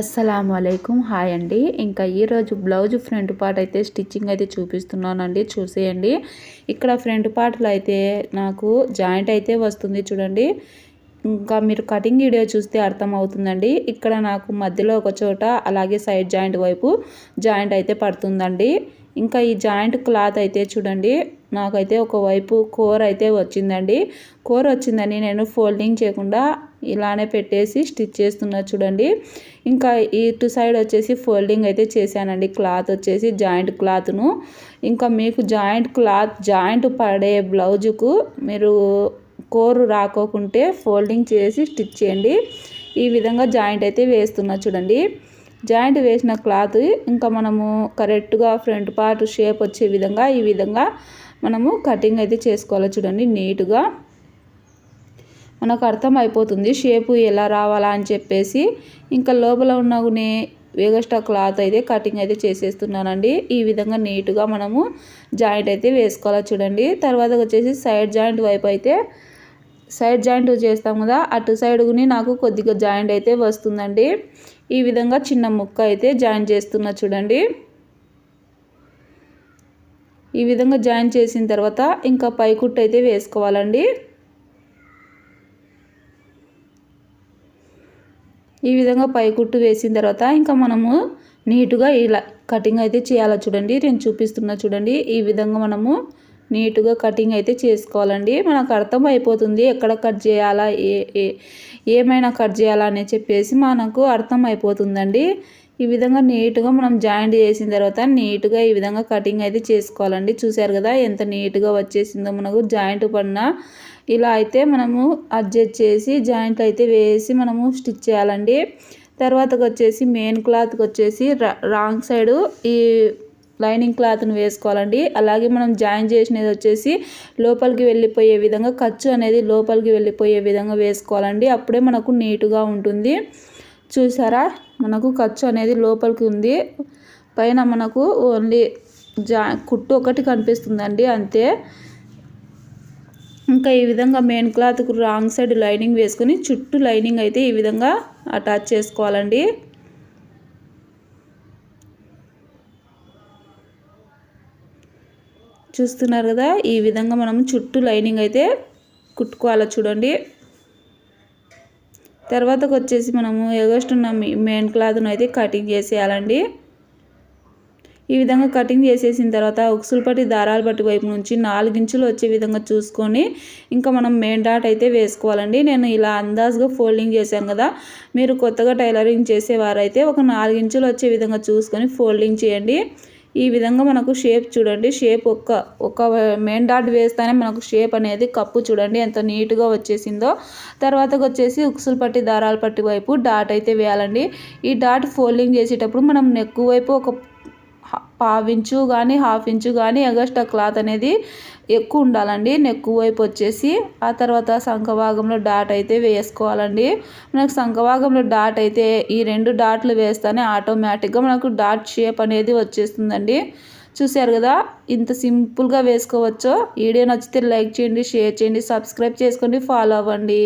అస్సలాము అయికం హాయ్ అండి. ఇంకా ఈరోజు బ్లౌజ్ ఫ్రంట్ పార్ట్ అయితే స్టిచ్చింగ్ అయితే చూపిస్తున్నానండి. చూసేయండి. ఇక్కడ ఫ్రంట్ పార్ట్లో అయితే నాకు జాయింట్ అయితే వస్తుంది చూడండి. ఇంకా మీరు కటింగ్ వీడియో చూస్తే అర్థమవుతుందండి. ఇక్కడ నాకు మధ్యలో ఒక చోట అలాగే సైడ్ జాయింట్ వైపు జాయింట్ అయితే పడుతుందండి. ఇంకా ఈ జాయింట్ క్లాత్ అయితే చూడండి. నాకైతే ఒకవైపు కూర అయితే వచ్చిందండి. కూర వచ్చిందని నేను ఫోల్డింగ్ చేయకుండా ఇలానే పెట్టేసి స్టిచ్ చేస్తున్నా చూడండి. ఇంకా ఇటు సైడ్ వచ్చేసి ఫోల్డింగ్ అయితే చేశానండి. క్లాత్ వచ్చేసి జాయింట్ క్లాత్ను. ఇంకా మీకు జాయింట్ క్లాత్ జాయింట్ పడే బ్లౌజుకు మీరు కోరు రాకోకుంటే ఫోల్డింగ్ చేసి స్టిచ్ చేయండి. ఈ విధంగా జాయింట్ అయితే వేస్తున్నా చూడండి. జాయింట్ వేసిన క్లాత్ ఇంకా మనము కరెక్ట్గా ఫ్రంట్ పార్ట్ షేప్ వచ్చే విధంగా ఈ విధంగా మనము కటింగ్ అయితే చేసుకోవాలి. చూడండి నీట్గా మనకు అర్థం అయిపోతుంది షేపు ఎలా రావాలా అని చెప్పేసి. ఇంకా లోపల ఉన్న వేగస్టా క్లాత్ అయితే కటింగ్ అయితే చేసేస్తున్నానండి. ఈ విధంగా నీట్గా మనము జాయింట్ అయితే వేసుకోవాలి చూడండి. తర్వాత వచ్చేసి సైడ్ జాయింట్ వైపు అయితే సైడ్ జాయింట్ చేస్తాం కదా అటు సైడ్ని నాకు కొద్దిగా జాయింట్ అయితే వస్తుందండి. ఈ విధంగా చిన్న ముక్క అయితే జాయిన్ చేస్తున్నా చూడండి. ఈ విధంగా జాయిన్ చేసిన తర్వాత ఇంకా పైకుట్టు అయితే వేసుకోవాలండి. ఈ విధంగా పైకుట్టు వేసిన తర్వాత ఇంకా మనము నీటుగా ఇలా కటింగ్ అయితే చేయాలి చూడండి. నేను చూపిస్తున్నా చూడండి. ఈ విధంగా మనము నీట్గా కటింగ్ అయితే చేసుకోవాలండి. మనకు అర్థం అయిపోతుంది ఎక్కడ కట్ చేయాలా ఏ ఏమైనా కట్ చేయాలా అని చెప్పేసి మనకు అర్థం అయిపోతుందండి. ఈ విధంగా నీట్గా మనం జాయింట్ చేసిన తర్వాత నీట్గా ఈ విధంగా కటింగ్ అయితే చేసుకోవాలండి. చూసారు కదా ఎంత నీట్గా వచ్చేసిందో మనకు జాయింట్ పడిన. ఇలా అయితే మనము అడ్జస్ట్ చేసి జాయింట్ అయితే వేసి మనము స్టిచ్ చేయాలండి. తర్వాతకు వచ్చేసి మెయిన్ క్లాత్కి వచ్చేసి రాంగ్ సైడు ఈ లైనింగ్ క్లాత్ను వేసుకోవాలండి. అలాగే మనం జాయిన్ చేసినది వచ్చేసి లోపలికి వెళ్ళిపోయే విధంగా ఖర్చు అనేది లోపలికి వెళ్ళిపోయే విధంగా వేసుకోవాలండి. అప్పుడే మనకు నీటుగా ఉంటుంది. చూసారా? మనకు ఖర్చు అనేది లోపలికి ఉంది. పైన మనకు ఓన్లీ జా కుట్టు ఒకటి కనిపిస్తుందండి. అంతే. ఇంకా ఈ విధంగా మెయిన్ క్లాత్కు రాంగ్ సైడ్ లైనింగ్ వేసుకొని చుట్టూ లైనింగ్ అయితే ఈ విధంగా అటాచ్ చేసుకోవాలండి. చూస్తున్నారు కదా? ఈ విధంగా మనం చుట్టూ లైనింగ్ అయితే కుట్టుకోవాలి చూడండి. తర్వాతకు వచ్చేసి మనము ఎగస్ట్ ఉన్న మెయిన్ క్లాత్ను అయితే కటింగ్ చేసేయాలండి. ఈ విధంగా కటింగ్ చేసేసిన తర్వాత ఉక్సులు పట్టి దారాలు పట్టి వైపు నుంచి నాలుగించులు వచ్చే విధంగా చూసుకొని ఇంకా మనం మెయిన్ డాట్ అయితే వేసుకోవాలండి. నేను ఇలా అందాజుగా ఫోల్డింగ్ చేశాను కదా? మీరు కొత్తగా టైలరింగ్ చేసేవారైతే ఒక నాలుగించులు వచ్చే విధంగా చూసుకొని ఫోల్డింగ్ చేయండి. ఈ విధంగా మనకు షేప్ చూడండి. షేప్ ఒక్క ఒక మెయిన్ డాట్ వేస్తేనే మనకు షేప్ అనేది కప్పు చూడండి. ఎంత నీట్గా వచ్చేసిందో. తర్వాతకు వచ్చేసి ఉక్సులు పట్టి దారాలు పట్టి వైపు డాట్ అయితే వేయాలండి. ఈ డాట్ ఫోల్డింగ్ చేసేటప్పుడు మనం నెక్కు వైపు ఒక పావించు కానీ హాఫ్ ఇంచు కానీ ఎగస్ట్రా క్లాత్ అనేది ఎక్కువ ఉండాలండి. నెక్కు వైపు వచ్చేసి ఆ తర్వాత సంఖభాగంలో డాట్ అయితే వేసుకోవాలండి. మనకు సంఖభాగంలో డాట్ అయితే ఈ రెండు డాట్లు వేస్తేనే ఆటోమేటిక్గా మనకు డాట్ షేప్ అనేది వచ్చేస్తుందండి. చూశారు కదా ఇంత సింపుల్గా వేసుకోవచ్చు. వీడియో నచ్చితే లైక్ చేయండి షేర్ చేయండి సబ్స్క్రైబ్ చేసుకోండి ఫాలో అవ్వండి.